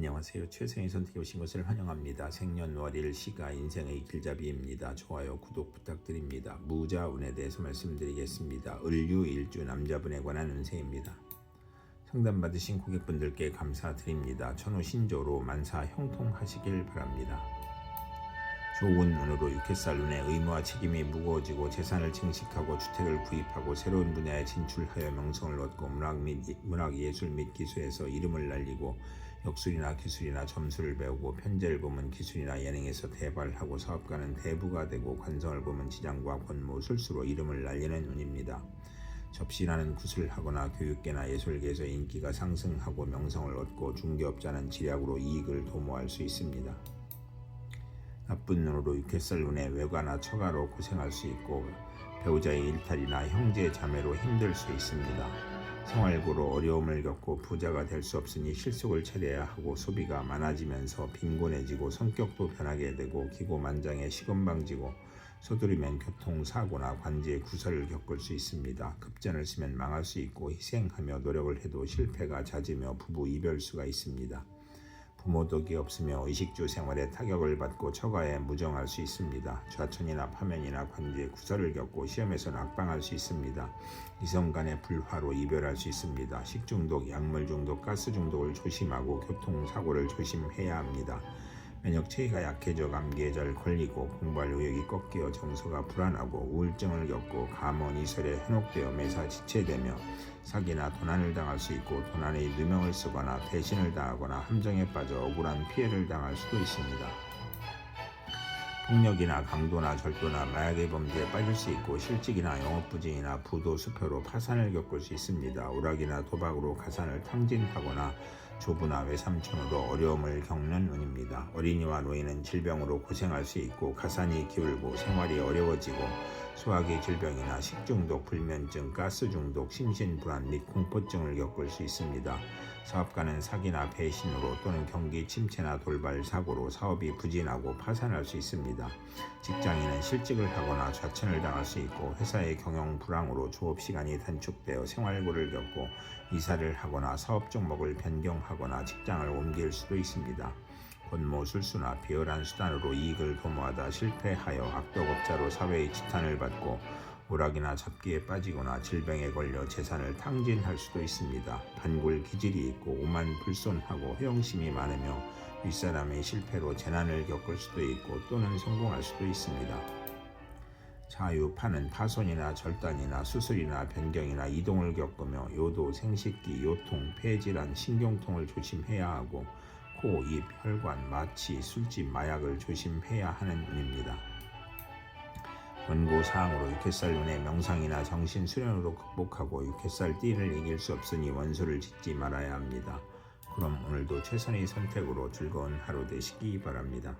안녕하세요. 최선의 선택에 오신 것을 환영합니다. 생년월일 시가 인생의 길잡이입니다. 좋아요, 구독 부탁드립니다. 무자 운에 대해서 말씀드리겠습니다. 을유일주 남자분에 관한 운세입니다. 상담 받으신 고객분들께 감사드립니다. 천우 신조로 만사 형통하시길 바랍니다. 좋은 운으로 6햇살 운에 의무와 책임이 무거워지고 재산을 증식하고 주택을 구입하고 새로운 분야에 진출하여 명성을 얻고 문학 및 문학 예술 및 기술에서 이름을 날리고 역술이나 기술이나 점수를 배우고 편제를 보면 기술이나 예능에서 대발하고 사업가는 대부가 되고 관성을 보면 지장과 권모 술수로 이름을 날리는 운입니다. 접시라는 굿을 하거나 교육계나 예술계에서 인기가 상승하고 명성을 얻고 중개업자는 지략으로 이익을 도모할 수 있습니다. 나쁜 눈으로 육회살 눈에 외과나 처가로 고생할 수 있고 배우자의 일탈이나 형제 자매로 힘들 수 있습니다. 생활고로 어려움을 겪고 부자가 될 수 없으니 실속을 차려야 하고 소비가 많아지면서 빈곤해지고 성격도 변하게 되고 기고만장해 시건방지고 서두르면 교통사고나 관제 구설을 겪을 수 있습니다. 급전을 쓰면 망할 수 있고 희생하며 노력을 해도 실패가 잦으며 부부 이별수가 있습니다. 부모 덕이 없으며 의식주 생활에 타격을 받고 처가에 무정할 수 있습니다. 좌천이나 파면이나 관계 구설을 겪고 시험에서 낙방할 수 있습니다. 이성 간의 불화로 이별할 수 있습니다. 식중독, 약물 중독, 가스 중독을 조심하고 교통사고를 조심해야 합니다. 면역 체계가 약해져 감기에 잘 걸리고 공부할 의욕이 꺾여 정서가 불안하고 우울증을 겪고 감원 이설에 현혹되어 매사 지체되며 사기나 도난을 당할 수 있고 도난의 누명을 쓰거나 배신을 당하거나 함정에 빠져 억울한 피해를 당할 수도 있습니다. 폭력이나 강도나 절도나 마약의 범죄에 빠질 수 있고 실직이나 영업부진이나 부도 수표로 파산을 겪을 수 있습니다. 오락이나 도박으로 가산을 탕진하거나 조부나 외삼촌으로 어려움을 겪는 운입니다. 어린이와 노인은 질병으로 고생할 수 있고 가산이 기울고 생활이 어려워지고 소화기 질병이나 식중독, 불면증, 가스 중독, 심신불안 및 공포증을 겪을 수 있습니다. 사업가는 사기나 배신으로 또는 경기 침체나 돌발 사고로 사업이 부진하고 파산할 수 있습니다. 직장인은 실직을 하거나 좌천을 당할 수 있고 회사의 경영 불황으로 조업 시간이 단축되어 생활고를 겪고 이사를 하거나 사업 종목을 변경하 거나 직장을 옮길 수도 있습니다. 권모 술수나 비열한 수단으로 이익을 도모하다 실패하여 악덕업자로 사회의 지탄을 받고 오락이나 잡기에 빠지거나 질병에 걸려 재산을 탕진할 수도 있습니다. 반골 기질이 있고 오만 불손하고 허영심이 많으며 윗사람의 실패로 재난을 겪을 수도 있고 또는 성공할 수도 있습니다. 자유파는 파손이나 절단이나 수술이나 변경이나 이동을 겪으며 요도, 생식기, 요통, 폐질환, 신경통을 조심해야 하고 코, 입, 혈관, 마취, 술집, 마약을 조심해야 하는 운입니다. 원고 사항으로 육회살 눈의 명상이나 정신 수련으로 극복하고 육회살 띠를 이길 수 없으니 원수를 짓지 말아야 합니다. 그럼 오늘도 최선의 선택으로 즐거운 하루 되시기 바랍니다.